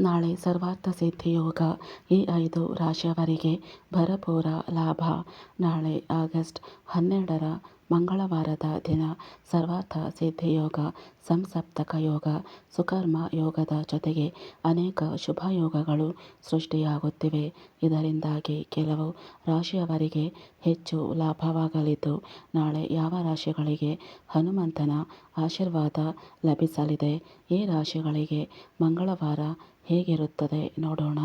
ನಾಳೆ ಸರ್ವಾರ್ಥ ಸಿದ್ಧಿ ಯೋಗ ಈ ಐದು ರಾಶಿಯವರಿಗೆ ಭರಪೂರ ಲಾಭ. ನಾಳೆ ಆಗಸ್ಟ್ ಹನ್ನೆರಡರ ಮಂಗಳವಾರದ ದಿನ ಸರ್ವಾರ್ಥ ಸಿದ್ಧಿ ಯೋಗ, ಸಂಸಪ್ತಕ ಯೋಗ, ಸುಕರ್ಮ ಯೋಗದ ಜೊತೆಗೆ ಅನೇಕ ಶುಭ ಯೋಗಗಳು ಸೃಷ್ಟಿಯಾಗುತ್ತಿವೆ. ಇದರಿಂದಾಗಿ ಕೆಲವು ರಾಶಿಯವರಿಗೆ ಹೆಚ್ಚು ಲಾಭವಾಗಲಿದ್ದು, ನಾಳೆ ಯಾವ ರಾಶಿಗಳಿಗೆ ಹನುಮಂತನ ಆಶೀರ್ವಾದ ಲಭಿಸಲಿದೆ? ಈ ರಾಶಿಗಳಿಗೆ ಮಂಗಳವಾರ ಹೇಗಿರುತ್ತದೆ ನೋಡೋಣ.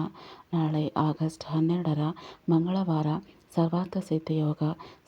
ನಾಳೆ ಆಗಸ್ಟ್ ಹನ್ನೆರಡರ ಮಂಗಳವಾರ ಸರ್ವಾರ್ಥ ಸಿದ್ಧ ಯೋಗ,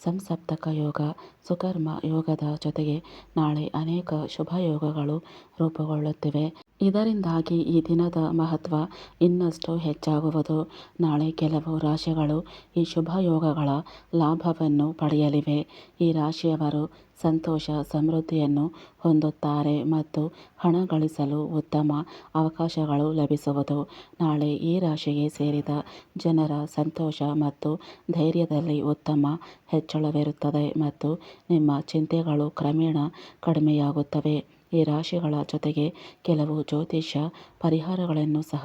ಸಂಸಪ್ತಕ ಯೋಗ, ಸುಕರ್ಮ ಯೋಗದ ಜೊತೆಗೆ ನಾಳೆ ಅನೇಕ ಶುಭ ಯೋಗಗಳು ರೂಪುಗೊಳ್ಳುತ್ತಿವೆ. ಇದರಿಂದಾಗಿ ಈ ದಿನದ ಮಹತ್ವ ಇನ್ನಷ್ಟು ಹೆಚ್ಚಾಗುವುದು. ನಾಳೆ ಕೆಲವು ರಾಶಿಗಳು ಈ ಶುಭ ಯೋಗಗಳ ಲಾಭವನ್ನು ಪಡೆಯಲಿವೆ. ಈ ರಾಶಿಯವರು ಸಂತೋಷ, ಸಮೃದ್ಧಿಯನ್ನು ಹೊಂದುತ್ತಾರೆ ಮತ್ತು ಹಣ ಗಳಿಸಲು ಉತ್ತಮ ಅವಕಾಶಗಳು ಲಭಿಸುವುದು. ನಾಳೆ ಈ ರಾಶಿಗೆ ಸೇರಿದ ಜನರ ಸಂತೋಷ ಮತ್ತು ಧೈರ್ಯದಲ್ಲಿ ಉತ್ತಮ ಹೆಚ್ಚಳವಿರುತ್ತದೆ ಮತ್ತು ನಿಮ್ಮ ಚಿಂತೆಗಳು ಕ್ರಮೇಣ ಕಡಿಮೆಯಾಗುತ್ತವೆ. ಈ ರಾಶಿಗಳ ಜೊತೆಗೆ ಕೆಲವು ಜ್ಯೋತಿಷ್ಯ ಪರಿಹಾರಗಳನ್ನು ಸಹ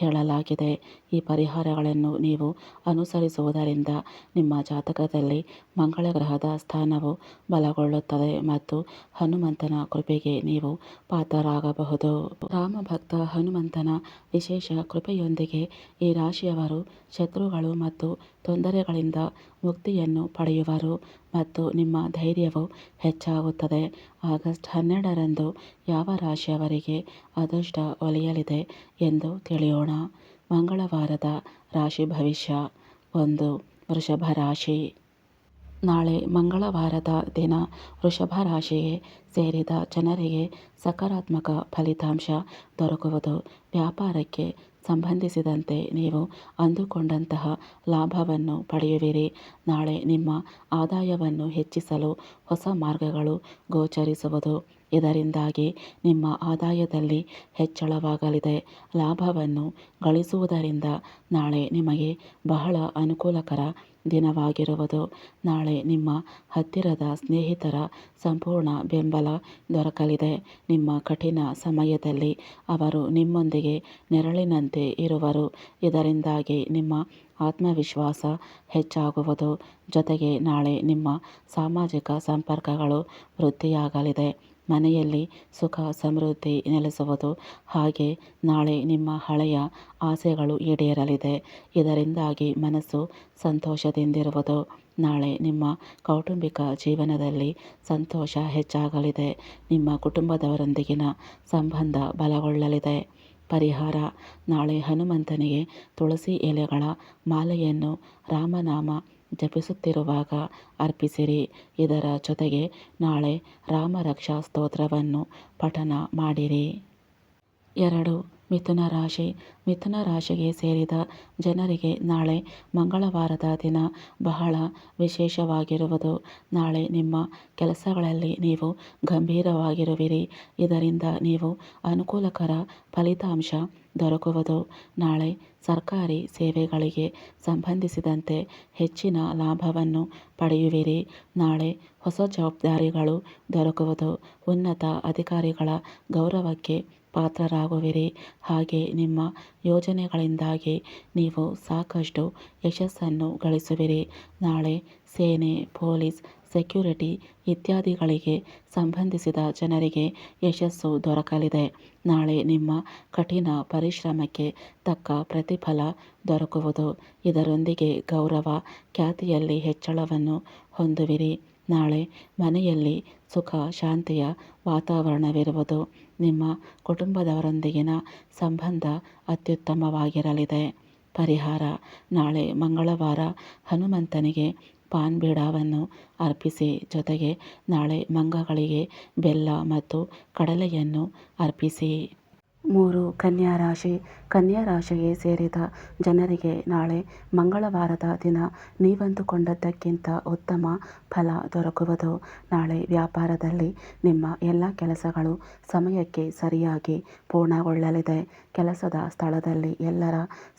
ಹೇಳಲಾಗಿದೆ. ಈ ಪರಿಹಾರಗಳನ್ನು ನೀವು ಅನುಸರಿಸುವುದರಿಂದ ನಿಮ್ಮ ಜಾತಕದಲ್ಲಿ ಮಂಗಳ ಗ್ರಹದ ಸ್ಥಾನವು ಬಲಗೊಳ್ಳುತ್ತದೆ ಮತ್ತು ಹನುಮಂತನ ಕೃಪೆಗೆ ನೀವು ಪಾತ್ರರಾಗಬಹುದು. ರಾಮಭಕ್ತ ಹನುಮಂತನ ವಿಶೇಷ ಕೃಪೆಯೊಂದಿಗೆ ಈ ರಾಶಿಯವರು ಶತ್ರುಗಳು ಮತ್ತು ತೊಂದರೆಗಳಿಂದ ಮುಕ್ತಿಯನ್ನು ಪಡೆಯುವರು ಮತ್ತು ನಿಮ್ಮ ಧೈರ್ಯವು ಹೆಚ್ಚಾಗುತ್ತದೆ. ಆಗಸ್ಟ್ ಹನ್ನೆರಡರಂದು ಯಾವ ರಾಶಿಯವರಿಗೆ ಅದೃಷ್ಟ ಒಲಿಯಲಿದೆ ಎಂದು ತಿಳಿಯೋಣ. ಮಂಗಳವಾರದ ರಾಶಿ ಭವಿಷ್ಯ. ಒಂದು, ವೃಷಭ ರಾಶಿ. ನಾಳೆ ಮಂಗಳವಾರದ ದಿನ ವೃಷಭ ರಾಶಿಗೆ ಸೇರಿದ ಜನರಿಗೆ ಸಕಾರಾತ್ಮಕ ಫಲಿತಾಂಶ ದೊರಕುವುದು ವ್ಯಾಪಾರಕ್ಕೆ ಸಂಬಂಧಿಸಿದಂತೆ ನೀವು ಅಂದುಕೊಂಡಂತಹ ಲಾಭವನ್ನು ಪಡೆಯುವಿರಿ. ನಾಳೆ ನಿಮ್ಮ ಆದಾಯವನ್ನು ಹೆಚ್ಚಿಸಲು ಹೊಸ ಮಾರ್ಗಗಳು ಗೋಚರಿಸುವುದು. ಇದರಿಂದಾಗಿ ನಿಮ್ಮ ಆದಾಯದಲ್ಲಿ ಹೆಚ್ಚಳವಾಗಲಿದೆ. ಲಾಭವನ್ನು ಗಳಿಸುವುದರಿಂದ ನಾಳೆ ನಿಮಗೆ ಬಹಳ ಅನುಕೂಲಕರ ದಿನವಾಗಿರುವುದು. ನಾಳೆ ನಿಮ್ಮ ಹತ್ತಿರದ ಸ್ನೇಹಿತರ ಸಂಪೂರ್ಣ ಬೆಂಬಲ ದೊರಕಲಿದೆ. ನಿಮ್ಮ ಕಠಿಣ ಸಮಯದಲ್ಲಿ ಅವರು ನಿಮ್ಮೊಂದಿಗೆ ನೆರಳಿನಂತೆ ಇರುವರು. ಇದರಿಂದಾಗಿ ನಿಮ್ಮ ಆತ್ಮವಿಶ್ವಾಸ ಹೆಚ್ಚಾಗುವುದು. ಜೊತೆಗೆ ನಾಳೆ ನಿಮ್ಮ ಸಾಮಾಜಿಕ ಸಂಪರ್ಕಗಳು ವೃದ್ಧಿಯಾಗಲಿದೆ. ಮನೆಯಲ್ಲಿ ಸುಖ, ಸಮೃದ್ಧಿ ನೆಲೆಸುವುದು. ಹಾಗೆ ನಾಳೆ ನಿಮ್ಮ ಹಳೆಯ ಆಸೆಗಳು ಈಡೇರಲಿದೆ. ಇದರಿಂದಾಗಿ ಮನಸ್ಸು ಸಂತೋಷದಿಂದಿರುವುದು. ನಾಳೆ ನಿಮ್ಮ ಕೌಟುಂಬಿಕ ಜೀವನದಲ್ಲಿ ಸಂತೋಷ ಹೆಚ್ಚಾಗಲಿದೆ. ನಿಮ್ಮ ಕುಟುಂಬದವರೊಂದಿಗಿನ ಸಂಬಂಧ ಬಲಗೊಳ್ಳಲಿದೆ. ಪರಿಹಾರ. ನಾಳೆ ಹನುಮಂತನಿಗೆ ತುಳಸಿ ಎಲೆಗಳ ಮಾಲೆಯನ್ನು ರಾಮನಾಮ ಜಪಿಸುತ್ತಿರುವಾಗ ಅರ್ಪಿಸಿರಿ. ಇದರ ಜೊತೆಗೆ ನಾಳೆ ರಾಮರಕ್ಷಾ ಸ್ತೋತ್ರವನ್ನು ಪಠನ ಮಾಡಿರಿ. ಎರಡು ಮಿಥುನ ರಾಶಿ. ಮಿಥುನ ರಾಶಿಗೆ ಸೇರಿದ ಜನರಿಗೆ ನಾಳೆ ಮಂಗಳವಾರದ ದಿನ ಬಹಳ ವಿಶೇಷವಾಗಿರುವುದು. ನಾಳೆ ನಿಮ್ಮ ಕೆಲಸಗಳಲ್ಲಿ ನೀವು ಗಂಭೀರವಾಗಿರುವಿರಿ. ಇದರಿಂದ ನೀವು ಅನುಕೂಲಕರ ಫಲಿತಾಂಶ ದೊರಕುವುದು. ನಾಳೆ ಸರ್ಕಾರಿ ಸೇವೆಗಳಿಗೆ ಸಂಬಂಧಿಸಿದಂತೆ ಹೆಚ್ಚಿನ ಲಾಭವನ್ನು ಪಡೆಯುವಿರಿ. ನಾಳೆ ಹೊಸ ಜವಾಬ್ದಾರಿಗಳು ದೊರಕುವುದು. ಉನ್ನತ ಅಧಿಕಾರಿಗಳ ಗೌರವಕ್ಕೆ ಪಾತ್ರರಾಗುವಿರಿ. ಹಾಗೆ ನಿಮ್ಮ ಯೋಜನೆಗಳಿಂದಾಗಿ ನೀವು ಸಾಕಷ್ಟು ಯಶಸ್ಸನ್ನು ಗಳಿಸುವಿರಿ. ನಾಳೆ ಸೇನೆ, ಪೊಲೀಸ್, ಸೆಕ್ಯುರಿಟಿ ಇತ್ಯಾದಿಗಳಿಗೆ ಸಂಬಂಧಿಸಿದ ಜನರಿಗೆ ಯಶಸ್ಸು ದೊರಕಲಿದೆ. ನಾಳೆ ನಿಮ್ಮ ಕಠಿಣ ಪರಿಶ್ರಮಕ್ಕೆ ತಕ್ಕ ಪ್ರತಿಫಲ ದೊರಕುವುದು. ಇದರೊಂದಿಗೆ ಗೌರವ, ಖ್ಯಾತಿಯಲ್ಲಿ ಹೆಚ್ಚಳವನ್ನು ಹೊಂದುವಿರಿ. ನಾಳೆ ಮನೆಯಲ್ಲಿ ಸುಖ, ಶಾಂತಿಯ ವಾತಾವರಣವಿರುವುದು. ನಿಮ್ಮ ಕುಟುಂಬದವರೊಂದಿಗಿನ ಸಂಬಂಧ ಅತ್ಯುತ್ತಮವಾಗಿರಲಿದೆ. ಪರಿಹಾರ. ನಾಳೆ ಮಂಗಳವಾರ ಹನುಮಂತನಿಗೆ ಪಾನ್ ಬೀಡಾವನ್ನು ಅರ್ಪಿಸಿ, ಜೊತೆಗೆ ನಾಳೆ ಮಂಗಗಳಿಗೆ ಬೆಲ್ಲ ಮತ್ತು ಕಡಲೆಯನ್ನು ಅರ್ಪಿಸಿ. ಮೂರು ಕನ್ಯಾ ರಾಶಿ. ಕನ್ಯಾ ರಾಶಿಗೆ ಸೇರಿದ ಜನರಿಗೆ ನಾಳೆ ಮಂಗಳವಾರದ ದಿನ ನೀವಂದುಕೊಂಡದ್ದಕ್ಕಿಂತ ಉತ್ತಮ ಫಲ ದೊರಕುವುದು. ನಾಳೆ ವ್ಯಾಪಾರದಲ್ಲಿ ನಿಮ್ಮ ಎಲ್ಲ ಕೆಲಸಗಳು ಸಮಯಕ್ಕೆ ಸರಿಯಾಗಿ ಪೂರ್ಣಗೊಳ್ಳಲಿದೆ. ಕೆಲಸದ ಸ್ಥಳದಲ್ಲಿ ಎಲ್ಲರ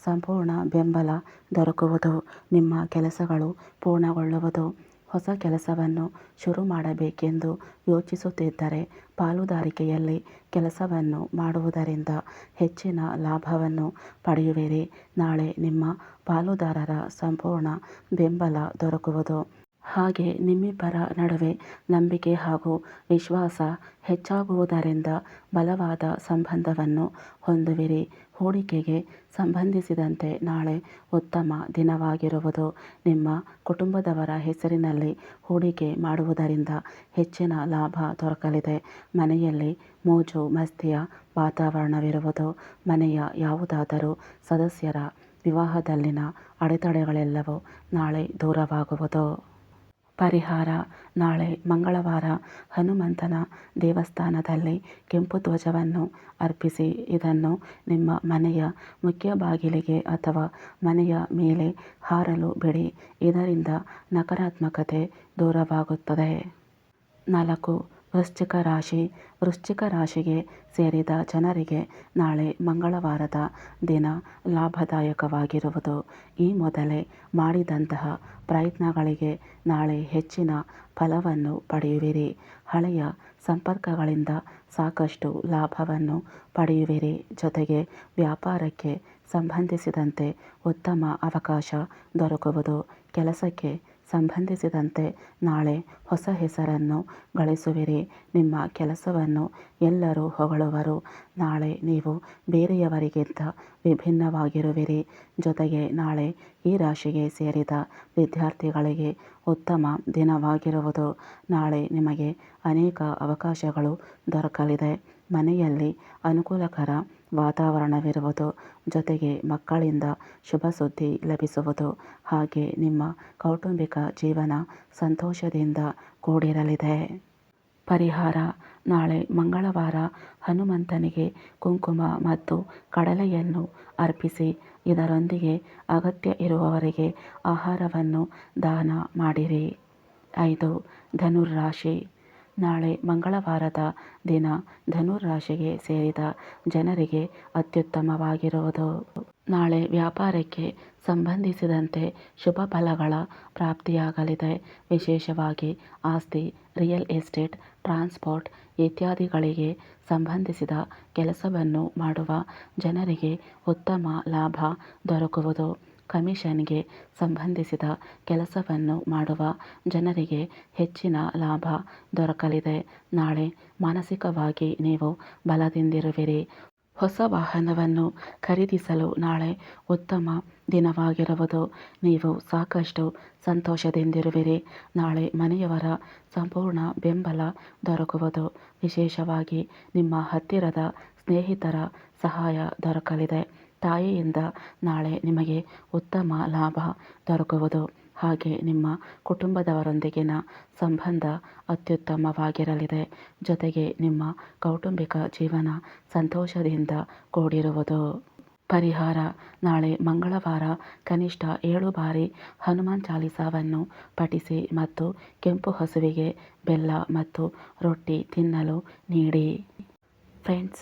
ಸಂಪೂರ್ಣ ಬೆಂಬಲ ದೊರಕುವುದು. ನಿಮ್ಮ ಕೆಲಸಗಳು ಪೂರ್ಣಗೊಳ್ಳುವುದು. ಹೊಸ ಕೆಲಸವನ್ನು ಶುರು ಮಾಡಬೇಕೆಂದು ಯೋಚಿಸುತ್ತಿದ್ದರೆ ಪಾಲುದಾರಿಕೆಯಲ್ಲಿ ಕೆಲಸವನ್ನು ಮಾಡುವುದರಿಂದ ಹೆಚ್ಚಿನ ಲಾಭವನ್ನು ಪಡೆಯುವಿರಿ. ನಾಳೆ ನಿಮ್ಮ ಪಾಲುದಾರರ ಸಂಪೂರ್ಣ ಬೆಂಬಲ ದೊರಕುವುದು. ಹಾಗೆ ನಿಮ್ಮಿಬ್ಬರ ನಡುವೆ ನಂಬಿಕೆ ಹಾಗೂ ವಿಶ್ವಾಸ ಹೆಚ್ಚಾಗುವುದರಿಂದ ಬಲವಾದ ಸಂಬಂಧವನ್ನು ಹೊಂದುವಿರಿ. ಹೂಡಿಕೆಗೆ ಸಂಬಂಧಿಸಿದಂತೆ ನಾಳೆ ಉತ್ತಮ ದಿನವಾಗಿರುವುದು ನಿಮ್ಮ ಕುಟುಂಬದವರ ಹೆಸರಿನಲ್ಲಿ ಹೂಡಿಕೆ ಮಾಡುವುದರಿಂದ ಹೆಚ್ಚಿನ ಲಾಭ ದೊರಕಲಿದೆ. ಮನೆಯಲ್ಲಿ ಮೋಜು ಮಸ್ತಿಯ ವಾತಾವರಣವಿರುವುದು, ಮನೆಯ ಯಾವುದಾದರೂ ಸದಸ್ಯರ ವಿವಾಹದಲ್ಲಿನ ಅಡೆತಡೆಗಳೆಲ್ಲವೂ ನಾಳೆ ದೂರವಾಗುವುದು. ಪರಿಹಾರ. ನಾಳೆ ಮಂಗಳವಾರ ಹನುಮಂತನ ದೇವಸ್ಥಾನದಲ್ಲಿ ಕೆಂಪು ಧ್ವಜವನ್ನು ಅರ್ಪಿಸಿ, ಇದನ್ನು ನಿಮ್ಮ ಮನೆಯ ಮುಖ್ಯ ಬಾಗಿಲಿಗೆ ಅಥವಾ ಮನೆಯ ಮೇಲೆ ಹಾರಲು ಬಿಡಿ. ಇದರಿಂದ ನಕಾರಾತ್ಮಕತೆ ದೂರವಾಗುತ್ತದೆ. ನಾಲ್ಕು ವೃಶ್ಚಿಕ ರಾಶಿ, ವೃಶ್ಚಿಕ ರಾಶಿಗೆ ಸೇರಿದ ಜನರಿಗೆ ನಾಳೆ ಮಂಗಳವಾರದ ದಿನ ಲಾಭದಾಯಕವಾಗಿರುವುದು. ಈ ಮೊದಲೇ ಮಾಡಿದಂತಹ ಪ್ರಯತ್ನಗಳಿಗೆ ನಾಳೆ ಹೆಚ್ಚಿನ ಫಲವನ್ನು ಪಡೆಯುವಿರಿ. ಹಳೆಯ ಸಂಪರ್ಕಗಳಿಂದ ಸಾಕಷ್ಟು ಲಾಭವನ್ನು ಪಡೆಯುವಿರಿ. ಜೊತೆಗೆ ವ್ಯಾಪಾರಕ್ಕೆ ಸಂಬಂಧಿಸಿದಂತೆ ಉತ್ತಮ ಅವಕಾಶ ದೊರಕುವುದು. ಕೆಲಸಕ್ಕೆ ಸಂಬಂಧಿಸಿದಂತೆ ನಾಳೆ ಹೊಸ ಹೆಸರನ್ನು ಗಳಿಸುವಿರಿ. ನಿಮ್ಮ ಕೆಲಸವನ್ನು ಎಲ್ಲರೂ ಹೊಗಳುವರು. ನಾಳೆ ನೀವು ಬೇರೆಯವರಿಗಿಂತ ವಿಭಿನ್ನವಾಗಿರುವಿರಿ. ಜೊತೆಗೆ ನಾಳೆ ಈ ರಾಶಿಗೆ ಸೇರಿದ ವಿದ್ಯಾರ್ಥಿಗಳಿಗೆ ಉತ್ತಮ ದಿನವಾಗಿರುವುದು. ನಾಳೆ ನಿಮಗೆ ಅನೇಕ ಅವಕಾಶಗಳು ದೊರಕಲಿದೆ. ಮನೆಯಲ್ಲಿ ಅನುಕೂಲಕರ ವಾತಾವರಣವಿರುವುದು, ಜೊತೆಗೆ ಮಕ್ಕಳಿಂದ ಶುಭ ಸುದ್ದಿ ಲಭಿಸುವುದು. ಹಾಗೆ ನಿಮ್ಮ ಕೌಟುಂಬಿಕ ಜೀವನ ಸಂತೋಷದಿಂದ ಕೂಡಿರಲಿದೆ. ಪರಿಹಾರ. ನಾಳೆ ಮಂಗಳವಾರ ಹನುಮಂತನಿಗೆ ಕುಂಕುಮ ಮತ್ತು ಕಡಲೆಯನ್ನು ಅರ್ಪಿಸಿ, ಇದರೊಂದಿಗೆ ಅಗತ್ಯ ಇರುವವರಿಗೆ ಆಹಾರವನ್ನು ದಾನ ಮಾಡಿರಿ. ಐದು, ಧನುರ್ರಾಶಿ. ನಾಳೆ ಮಂಗಳವಾರದ ದಿನ ಧನುರಾಶಿಗೆ ಸೇರಿದ ಜನರಿಗೆ ಅತ್ಯುತ್ತಮವಾಗಿರುವುದು. ನಾಳೆ ವ್ಯಾಪಾರಕ್ಕೆ ಸಂಬಂಧಿಸಿದಂತೆ ಶುಭ ಫಲಗಳ ಪ್ರಾಪ್ತಿಯಾಗಲಿದೆ. ವಿಶೇಷವಾಗಿ ಆಸ್ತಿ, ರಿಯಲ್ ಎಸ್ಟೇಟ್, ಟ್ರಾನ್ಸ್ಪೋರ್ಟ್ ಇತ್ಯಾದಿಗಳಿಗೆ ಸಂಬಂಧಿಸಿದ ಕೆಲಸವನ್ನು ಮಾಡುವ ಜನರಿಗೆ ಉತ್ತಮ ಲಾಭ ದೊರಕುವುದು. ಕಮಿಷನ್ಗೆ ಸಂಬಂಧಿಸಿದ ಕೆಲಸವನ್ನು ಮಾಡುವ ಜನರಿಗೆ ಹೆಚ್ಚಿನ ಲಾಭ ದೊರಕಲಿದೆ. ನಾಳೆ ಮಾನಸಿಕವಾಗಿ ನೀವು ಬಲದಿಂದಿರುವಿರಿ. ಹೊಸ ವಾಹನವನ್ನು ಖರೀದಿಸಲು ನಾಳೆ ಉತ್ತಮ ದಿನವಾಗಿರುವುದು. ನೀವು ಸಾಕಷ್ಟು ಸಂತೋಷದಿಂದಿರುವಿರಿ. ನಾಳೆ ಮನೆಯವರ ಸಂಪೂರ್ಣ ಬೆಂಬಲ ದೊರಕುವುದು. ವಿಶೇಷವಾಗಿ ನಿಮ್ಮ ಹತ್ತಿರದ ಸ್ನೇಹಿತರ ಸಹಾಯ ದೊರಕಲಿದೆ. ತಾಯಿಯಿಂದ ನಾಳೆ ನಿಮಗೆ ಉತ್ತಮ ಲಾಭ ದೊರಕುವುದು. ಹಾಗೆ ನಿಮ್ಮ ಕುಟುಂಬದವರೊಂದಿಗಿನ ಸಂಬಂಧ ಅತ್ಯುತ್ತಮವಾಗಿರಲಿದೆ. ಜೊತೆಗೆ ನಿಮ್ಮ ಕೌಟುಂಬಿಕ ಜೀವನ ಸಂತೋಷದಿಂದ ಕೂಡಿರುವುದು. ಪರಿಹಾರ. ನಾಳೆ ಮಂಗಳವಾರ ಕನಿಷ್ಠ ಏಳು ಬಾರಿ ಹನುಮಾನ್ ಚಾಲಿಸಾವನ್ನು ಪಠಿಸಿ ಮತ್ತು ಕೆಂಪು ಹಸುವಿಗೆ ಬೆಲ್ಲ ಮತ್ತು ರೊಟ್ಟಿ ತಿನ್ನಲು ನೀಡಿ. ಫ್ರೆಂಡ್ಸ್